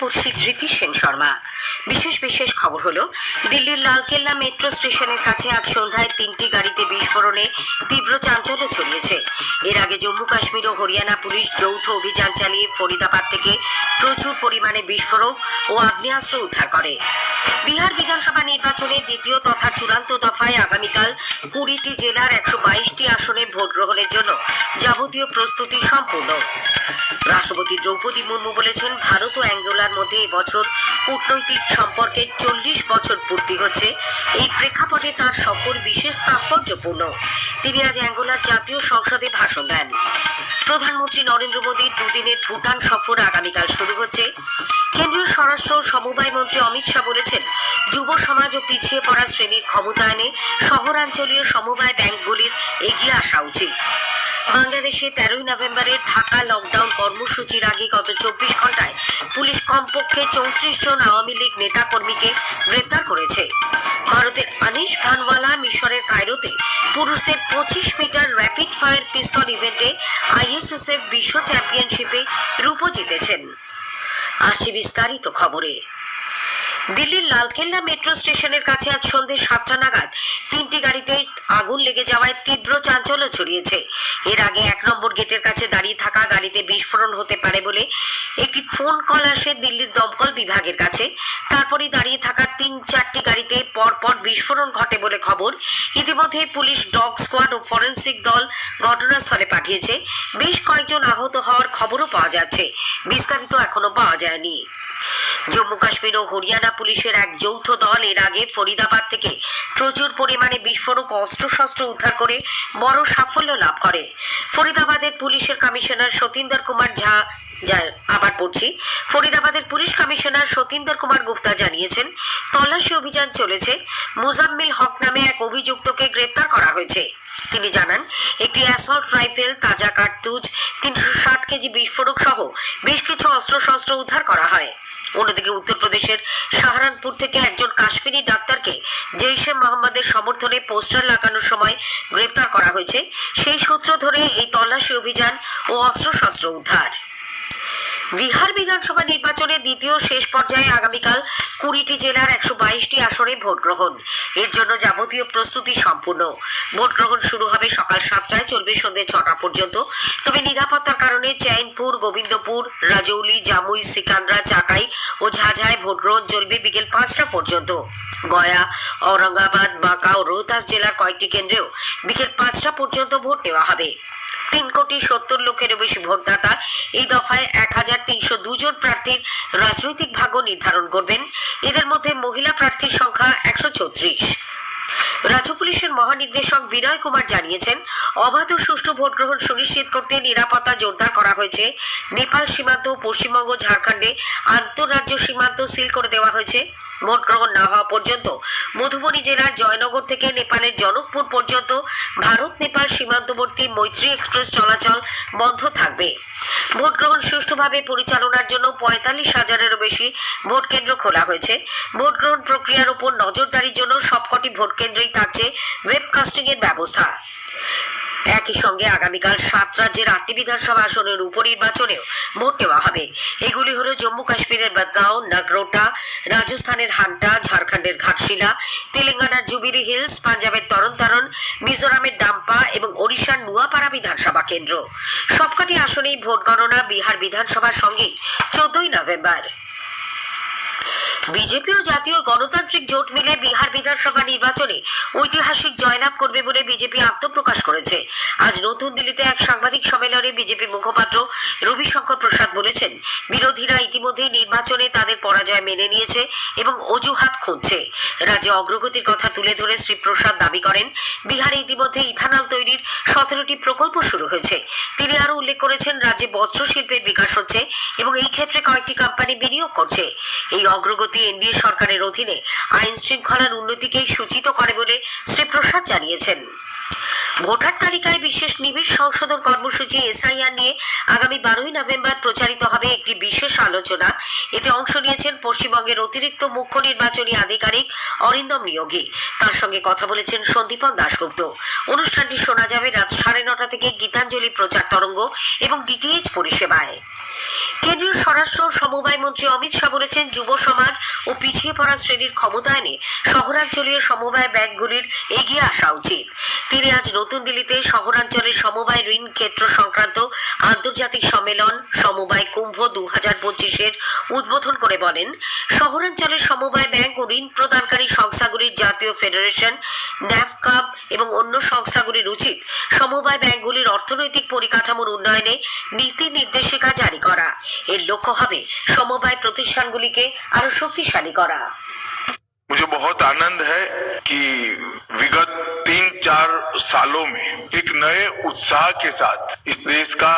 পড়ছি ধৃতি সেন শর্মা। বিশেষ বিশেষ খবর হলো, দিল্লির লালকেল্লা মেট্রো স্টেশনের কাছে আজ সন্ধ্যায় তিনটি গাড়িতে বিস্ফোরণে তীব্র চাঞ্চল্য ছড়িয়েছে। এর আগে জম্মু কাশ্মীর ও হরিয়ানা পুলিশ যৌথ অভিযান চালিয়ে ফরিদাবাদ থেকে প্রচুর পরিমাণে বিস্ফোরক ও আগ্নেয়াস্ত্র উদ্ধার করে। বিহার বিধানসভা নির্বাচনে দ্বিতীয় তথা চূড়ান্ত দফায় আগামীকাল কুড়িটি জেলার একশো বাইশটি আসনে ভোট গ্রহণের জন্য যাবতীয় প্রস্তুতি সম্পূর্ণ। রাষ্ট্রপতি দ্রৌপদী মুর্মু বলেছেন, ভারত ও অ্যাঙ্গোলার মধ্যে এবছর কূটনৈতিক সম্পর্কের চল্লিশ বছর পূর্তি হচ্ছে। এই প্রেক্ষাপটে তার সফর বিশেষ তাৎপর্যপূর্ণ। তিনি আজ অ্যাঙ্গোলার জাতীয় সংসদে ভাষণ দেন। প্রধানমন্ত্রী নরেন্দ্র মোদীর দুদিনের ভুটান সফর আগামীকাল শুরু হচ্ছে। কেন্দ্রীয় স্বরাষ্ট্র সমবায় মন্ত্রী অমিত শাহ বলেছেন, যুব সমাজ ও পিছিয়ে পড়া শ্রেণির ক্ষমতায়নে শহরাঞ্চলীয় সমবায় ব্যাংকগুলির এগিয়ে আসা উচিত। বাংলাদেশে তেরোই নভেম্বরের ঢাকা লকডাউন কর্মসূচির আগে গত চব্বিশ ঘন্টায় পুলিশ কমপক্ষে চৌত্রিশ জন আওয়ামী লীগ নেতাকর্মীকে গ্রেপ্তার করেছে। ভারতের আনিস ভানওয়ালা মিশরের কায়রোতে পুরুষদের পঁচিশ মিটার র্যাপিড ফায়ার পিস্তল ইভেন্টে আইএসএসএফ বিশ্ব চ্যাম্পিয়নশিপে রূপো জিতেছেন। আসছি বিস্তারিত খবরে। দিল্লির লালকেল্লা মেট্রো স্টেশনের কাছে আজ সন্ধ্যে সাতটা নাগাদ তিনটি গাড়িতে আগুন লেগে যাওয়ায় তীব্র চাঞ্চল্য ছড়িয়েছে। এর আগে এক নম্বর গেটের কাছে দাঁড়িয়ে থাকা গাড়িতে বিস্ফোরণ হতে পারে বলে একটি ফোন কল আসে দিল্লির দমকল বিভাগের কাছে। তারপরে দাঁড়িয়ে থাকা তিন চারটি গাড়িতে পরপর বিস্ফোরণ ঘটে বলে খবর। ইতিমধ্যে পুলিশ ডগ স্কোয়াড ও ফরেন্সিক দল ঘটনাস্থলে পাঠিয়েছে। বেশ কয়েকজন আহত হওয়ার খবরও পাওয়া যাচ্ছে। বিস্তারিত এখনও পাওয়া যায়নি। জম্মু কাশ্মীর ও হরিয়ানা পুলিশের এক যৌথ দল এর আগে ফরিদাবাদ থেকে প্রচুর পরিমাণে বিস্ফোরক অস্ত্রশস্ত্র উদ্ধার করে বড় সাফল্য লাভ করে। ফরিদাবাদের পুলিশের কমিশনার সতীন্দর কুমার ঝা আবার পড়ছি, ফরিদাবাদের পুলিশ কমিশনার সতীন্দর কুমার গুপ্তা জানিয়েছেন, তল্লাশি অভিযান চলেছে, মুজাম্মিল হক নামে এক অভিযুক্তকে গ্রেপ্তার করা হয়েছে। তিনি জানান, একটি অ্যাসল্ট রাইফেল, তাজা কার্তুজ, তিনশো ষাট কেজি বিস্ফোরক সহ বেশ কিছু অস্ত্রশস্ত্র উদ্ধার করা হয়। অন্যদিকে উত্তরপ্রদেশের সাহারানপুর থেকে একজন কাশ্মীরি ডাক্তারকে জৈশে মোহাম্মদের সমর্থনে পোস্টার লাগানোর সময় গ্রেপ্তার করা হয়েছে। সেই সূত্র ধরে এই তল্লাশি অভিযান ও অস্ত্রশস্ত্র উদ্ধার। বিহার বিধানসভা নির্বাচনের দ্বিতীয় শেষ পর্যায়ে আগামীকাল কুড়িটি জেলার একশো বাইশটি আসনে ভোট গ্রহণ। এর জন্য যাবতীয় প্রস্তুতি সম্পূর্ণ। ভোট গ্রহণ শুরু হবে সকাল সাতটায়, চলবে সন্ধ্যে ছটা পর্যন্ত। তবে নিরাপত্তার কারণে চৈনপুর গোবিন্দপুর, রাজৌলি, জামুই, সিকান্দ্রা, চাকাই ও ঝাঝায় ভোট গ্রহণ চলবে বিকেল পাঁচটা পর্যন্ত। গয়া, ঔরঙ্গাবাদ, বাঁকা ও রোহতাস জেলার কয়েকটি কেন্দ্রেও বিকেল পাঁচটা পর্যন্ত ভোট নেওয়া হবে। তিন কোটি সত্তর লক্ষেরও বেশি ভোটদাতা। এই দফায় এক হাজার তিনশো দুজন প্রার্থীর রাজনৈতিক ভাগ্য নির্ধারণ করবেন। এদের মধ্যে মহিলা প্রার্থীর সংখ্যা একশো চৌত্রিশ রাজ্য পুলিশের মহানির্দেশক বিনয় কুমার জানিয়েছেন, অবাধ সুষ্ঠু ভোট গ্রহণ সুনিশ্চিত করতে নিরাপত্তা জোরদার করা হয়েছে। নেপাল সীমান্ত, পশ্চিমবঙ্গ, ঝাড়খণ্ডে আন্তঃরাজ্য সীমান্ত সিল করে দেওয়া হয়েছে। ভোট গ্রহণ না হওয়া পর্যন্ত মধুবনী জেলার জয়নগর থেকে নেপালের জনকপুর পর্যন্ত ভারত, নেপাল সীমান্তবর্তী মৈত্রী এক্সপ্রেস চলাচল বন্ধ থাকবে। ভোট গ্রহণ সুষ্ঠুভাবে পরিচালনার জন্য পঁয়তাল্লিশ হাজারেরও বেশি ভোট কেন্দ্র খোলা হয়েছে। ভোট গ্রহণ প্রক্রিয়ার উপর নজরদারির জন্য সবকটি ভোট কেন্দ্রেই থাকছে ওয়েবকাস্টিং এর ব্যবস্থা। একই সঙ্গে আগামীকাল সাত রাজ্যের আটটি বিধানসভা আসনের উপনির্বাচনেও ভোট নেওয়া হবে। এগুলি হলো জম্মু কাশ্মীরের বদগাঁও, নাগরোটা, রাজস্থানের হান্টা, ঝাড়খণ্ডের ঘাটশিলা, তেলেঙ্গানার জুবিলি হিলস, পাঞ্জাবের তরণতারণ মিজোরামের ডাম্পা এবং ওড়িশার নুয়াপাড়া বিধানসভা কেন্দ্র। সবকটি আসনেই ভোট গণনা বিহার বিধানসভার সঙ্গেই চোদ্দই নভেম্বর। বিজেপি ও জাতীয় গণতান্ত্রিক জোট মিলে বিহার বিধানসভা নির্বাচনে ঐতিহাসিক জয়লাভ করবে বলে বিজেপি আত্মপ্রকাশ করেছে। আজ নতুন দিল্লিতে এক সাংবাদিক সম্মেলনে বিজেপি মুখপাত্র রবিশঙ্কর প্রসাদ বলেছেন, বিরোধীরা ইতিমধ্যেই নির্বাচনে তাদের পরাজয় মেনে নিয়েছে এবং অজুহাত খুঁজছে। রাজ্যে অগ্রগতির কথা তুলে ধরে শ্রী প্রসাদ দাবি করেন, বিহারে ইতিমধ্যে ইথানল তৈরির সতেরোটি প্রকল্প শুরু হয়েছে। তিনি আরও উল্লেখ করেছেন, রাজ্যে বস্ত্র শিল্পের বিকাশ হচ্ছে এবং এই ক্ষেত্রে কয়েকটি কোম্পানি বিনিয়োগ করছে। এই অগ্রগতি এনডিএ সরকারের অধীনে আইন শৃঙ্খলার উন্নতিকেই সূচিত করে বলে শ্রী প্রসাদ জানিয়েছেন। ভোটার তালিকায় বিশেষ নিবিড় সংশোধন কর্মসূচি এসআইআর নিয়ে আগামী বারোই নভেম্বর প্রচারিত হবে একটি বিশেষ আলোচনা। এতে অংশ নিয়েছেন পশ্চিমবঙ্গের অতিরিক্ত মুখ্য নির্বাচনী আধিকারিক অরিন্দম নিয়োগী। তার সঙ্গে কথা বলেছেন সন্দীপন দাশগুপ্ত। অনুষ্ঠানটি শোনা যাবে রাত সাড়ে নটা থেকে গীতাঞ্জলি প্রচার তরঙ্গ এবং ডিটিএইচ পরিষেবায়। কেন্দ্রীয় স্বরাষ্ট্র সমবায় মন্ত্রী অমিত শাহ বলেছেন, যুব সমাজ ও পিছিয়ে পড়া শ্রেণির ক্ষমতায়নে শহরাঞ্চলীয় সমবায় ব্যাংকগুলির এগিয়ে আসা উচিত। তিনি আজ নতুন দিল্লিতে শহরাঞ্চলের সমবায় ঋণ ক্ষেত্র সংক্রান্ত আন্তর্জাতিক সম্মেলন, সমবায় কুম্ভ দু হাজার পঁচিশের উদ্বোধন করে বলেন, শহরাঞ্চলের সমবায় ব্যাংক ও ঋণ প্রদানকারী সংস্থাগুলির জাতীয় ফেডারেশন ন্যাফকাব এবং অন্য সংস্থাগুলির উচিত সমবায় ব্যাংকগুলির অর্থনৈতিক পরিকাঠামোর উন্নয়নে নীতি নির্দেশিকা জারি করা। এর লক্ষ্য হবে সমবায় প্রতিষ্ঠানগুলিকে আরো শক্তিশালী করা मुझे बहुत आनंद है कि विगत तीन चार सालों में एक नए उत्साह के साथ इस देश का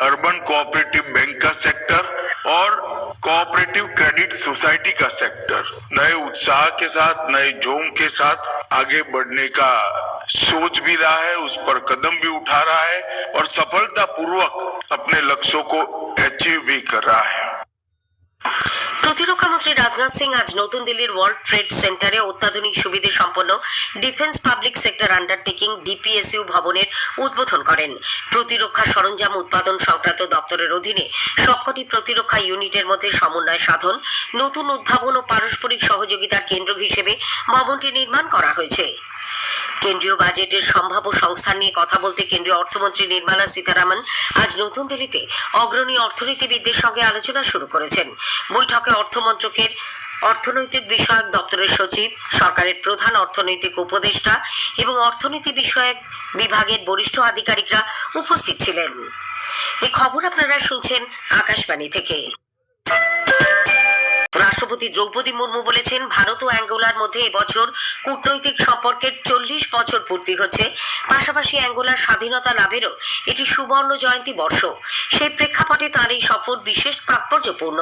अर्बन कोऑपरेटिव बैंक का सेक्टर और कोऑपरेटिव क्रेडिट सोसाइटी का सेक्टर नए उत्साह के साथ नए जोम के साथ आगे बढ़ने का सोच भी रहा है उस पर कदम भी उठा रहा है और सफलतापूर्वक अपने लक्ष्यों को अचीव भी कर रहा है প্রতিরক্ষা মন্ত্রী রাজনাথ সিং আজ নতুন দিল্লির ওয়ার্ল্ড ট্রেড সেন্টারে অত্যাধুনিক সুবিধে সম্পন্ন defence public sector undertaking DPSU ভবনের উদ্বোধন করেন প্রতিরক্ষা সরঞ্জাম উৎপাদন সংক্রান্ত দপ্তরের অধীনে সবকটি প্রতিরক্ষা ইউনিটের মধ্যে সমন্বয় সাধন নতুন উদ্ভাবন ও পারস্পরিক সহযোগিতার কেন্দ্র হিসেবে ভবনটি নির্মাণ করা হয়েছে কেন্দ্রীয় বাজেটের সম্ভাব্য সংস্থান নিয়ে কথা বলতে কেন্দ্রীয় অর্থমন্ত্রী নির্মলা সীতারামন আজ নতুন দিল্লিতে অগ্রণী অর্থনীতিবিদদের সঙ্গে আলোচনা শুরু করেছেন। বৈঠকে অর্থমন্ত্রকের অর্থনৈতিক বিষয়ক দপ্তরের সচিব, সরকারের প্রধান অর্থনৈতিক উপদেষ্টা এবং অর্থনীতি বিষয়ক বিভাগের বরিষ্ঠ আধিকারিকরা উপস্থিত ছিলেন। এই খবর আপনারা শুনছেন আকাশবাণী থেকে। রাষ্ট্রপতি দ্রৌপদী মুর্মু বলেছেন, ভারত ও অ্যাঙ্গোলার মধ্যে এবছর কূটনৈতিক সম্পর্কের চল্লিশ বছর পূর্তি হচ্ছে। পাশাপাশি অ্যাঙ্গোলার স্বাধীনতা লাভেরও এটি সুবর্ণ জয়ন্তী বর্ষ। সেই প্রেক্ষাপটে তার এই সফর বিশেষ তাৎপর্যপূর্ণ।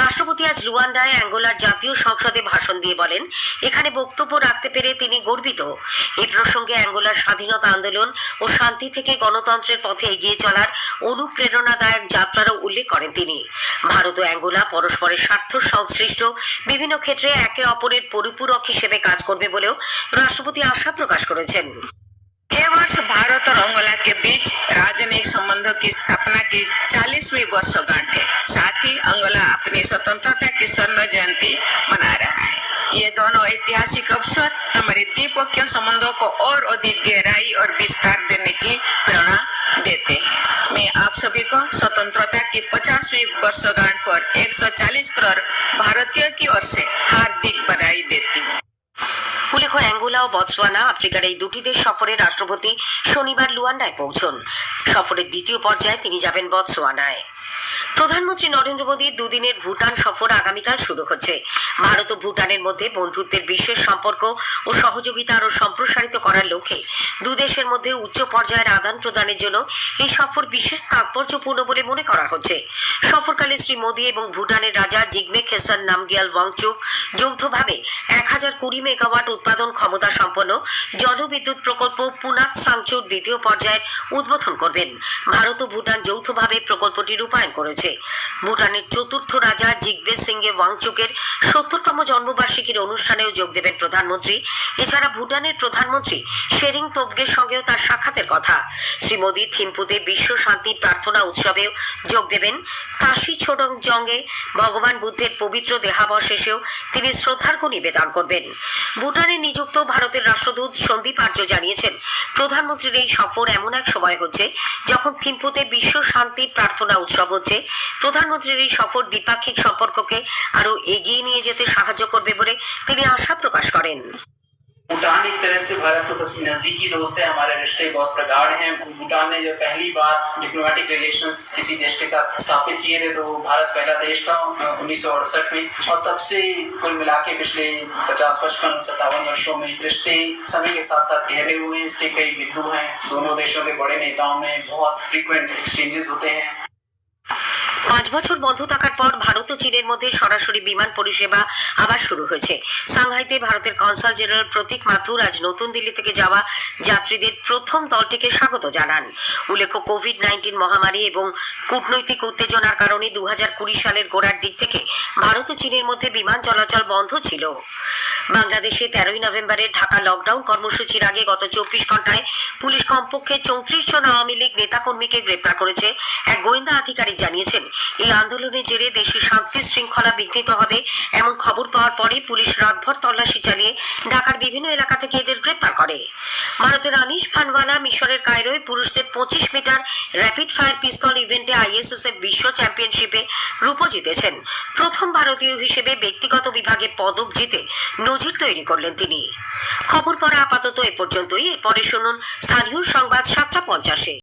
রাষ্ট্রপতি আজ লুয়ান্ডায় অ্যাঙ্গোলার জাতীয় সংসদে ভাষণ দিয়ে বলেন, এখানে বক্তব্য রাখতে পেরে তিনি গর্বিত। এ প্রসঙ্গে অ্যাঙ্গোলার স্বাধীনতা আন্দোলন ও শান্তি থেকে গণতন্ত্রের পথে এগিয়ে চলার অনুপ্রেরণাদায়ক যাত্রারও উল্লেখ করেন তিনি। ভারত ও অ্যাঙ্গোলা পরস্পরের স্বার্থ সংশ্লিষ্ট বিভিন্ন ক্ষেত্রে একে অপরের পরিপূরক হিসেবে কাজ করবে বলেও রাষ্ট্রপতি আশা প্রকাশ করেছেন ये वर्ष भारत और अंगोला के बीच राजनयिक संबंधों की स्थापना की 40वीं वर्षगांठ है साथ ही अंगोला अपनी स्वतंत्रता की स्वर्ण जयंती मना रहा है ये दोनों ऐतिहासिक अवसर हमारे द्विपक्षीय संबंधों को और अधिक गहराई और विस्तार 50वीं वर्षगांठ पर 140 करोड़ भारतीयों की ओर से हार्दिक बधाई देती हूँ উল্লেখ্য অ্যাঙ্গোলা ও বতসোয়ানা আফ্রিকার এই দুটি দেশ সফরে রাষ্ট্রপতি শনিবার লুয়ান্ডায় পৌঁছন সফরের দ্বিতীয় পর্যায়ে তিনি যাবেন বতসোয়ানায় প্রধানমন্ত্রী নরেন্দ্র মোদীর দুদিনের ভুটান সফর আগামীকাল শুরু হচ্ছে ভারত ও ভুটানের মধ্যে বন্ধুত্বের বিশেষ সম্পর্ক ও সহযোগিতা আরও সম্প্রসারিত করার লক্ষ্যে দু দেশের মধ্যে উচ্চ পর্যায়ের আদান প্রদানের জন্য এই সফর বিশেষ তাৎপর্যপূর্ণ বলে মনে করা হচ্ছে। সফরকালে শ্রী মোদী এবং ভুটানের রাজা জিগমে খেসান নামগিয়াল ওয়াংচুক যৌথভাবে এক হাজার কুড়ি মেগাওয়াট উৎপাদন ক্ষমতা সম্পন্ন জলবিদ্যুৎ প্রকল্প পুনাত সাংচুর দ্বিতীয় পর্যায়ের উদ্বোধন করবেন। ভারত ও ভুটান যৌথভাবে প্রকল্পটি রূপায়ণ করেছে। ভুটানের চতুর্থ রাজা জিগবে সিংহে ওয়াংচুকের সত্তরতম জন্মবার্ষিকীর অনুষ্ঠানেও যোগ দেবেন প্রধানমন্ত্রী। এছাড়া ভুটানের প্রধানমন্ত্রী শেরিং তোপগের সঙ্গেও তার সাক্ষাতের কথা। শ্রী মোদী থিম্পুতে বিশ্ব শান্তি প্রার্থনা উৎসবেও যোগ দেবেন। কাশি ছোটং জঙ্গে ভগবান বুদ্ধের পবিত্র দেহাবশেষেও তিনি শ্রদ্ধার্ঘ নিবেদন করবেন। ভুটানে নিযুক্ত ভারতের রাষ্ট্রদূত সন্দীপ আর্য জানিয়েছেন, প্রধানমন্ত্রীর এই সফর এমন এক সময় হচ্ছে যখন থিম্পুতে বিশ্ব শান্তি প্রার্থনা উৎসব হচ্ছে। প্রধানমন্ত্রীর এই সফর দ্বিপাক্ষিক সম্পর্ককে আরও এগিয়ে নিয়ে যেতে সাহায্য করবে বলে তিনি আশা প্রকাশ করেন। ভুটান तरह से भारत का सबसे नजदीकी दोस्त है, हमारे रिश्ते बहुत प्रगाढ़ हैं। भूटान ने जब पहली बार डिप्लोमेटिक रिलेशंस किसी देश के साथ स्थापित किए थे तो भारत पहला देश था उन्नीस सौ अड़सठ में। और तब से कुल मिला के पिछले पचास, पचपन, सत्तावन वर्षों में रिश्ते समय के साथ साथ गहरे हुए इसके कई बिंदु हैं। दोनों देशों के बड़े नेताओं में बहुत फ्रीक्वेंट एक्सचेंजेस होते हैं। পাঁচ বছর বন্ধ থাকার পর ভারত ও চীনের মধ্যে সরাসরি বিমান পরিষেবা আবার শুরু হয়েছে। সাংহাইতে ভারতের কনসাল জেনারেল প্রতীক মাথুর আজ নতুন দিল্লি থেকে যাওয়া যাত্রীদের প্রথম দলটিকে স্বাগত জানান। উল্লেখ্য কোভিড নাইন্টিন মহামারী এবং কূটনৈতিক উত্তেজনার কারণে দু হাজার কুড়ি সালের গোড়ার দিক থেকে ভারত ও চীনের মধ্যে বিমান চলাচল বন্ধ ছিল। বাংলাদেশে তেরোই নভেম্বরের ঢাকা লকডাউন কর্মসূচির আগে গত চব্বিশ ঘন্টায় পুলিশ কমপক্ষে চৌত্রিশ জন আওয়ামী লীগ নেতাকর্মীকে গ্রেপ্তার করেছে। এক গোয়েন্দা আধিকারিক জানিয়েছেন এই আন্দোলনের জেরে দেশের শান্তি শৃঙ্খলা বিঘ্নিত হবে এমন খবর পাওয়ার পরে পুলিশ রাতভর তল্লাশি চালিয়ে ঢাকার বিভিন্ন এলাকা থেকে এদের গ্রেপ্তার করে। ভারতের আনিস ভানওয়ালা মিশরের কায়রোয় পুরুষদের পঁচিশ মিটার র্যাপিড ফায়ার পিস্তল ইভেন্টে আইএসএসএফ বিশ্ব চ্যাম্পিয়নশিপে রূপ জিতেছেন। প্রথম ভারতীয় হিসেবে ব্যক্তিগত বিভাগে পদক জিতে নজির তৈরি করলেন তিনি। খবর পড়া আপাতত এ পর্যন্তই। এরপরে শুনুন স্থানীয় সংবাদ সাতটা পঞ্চাশে।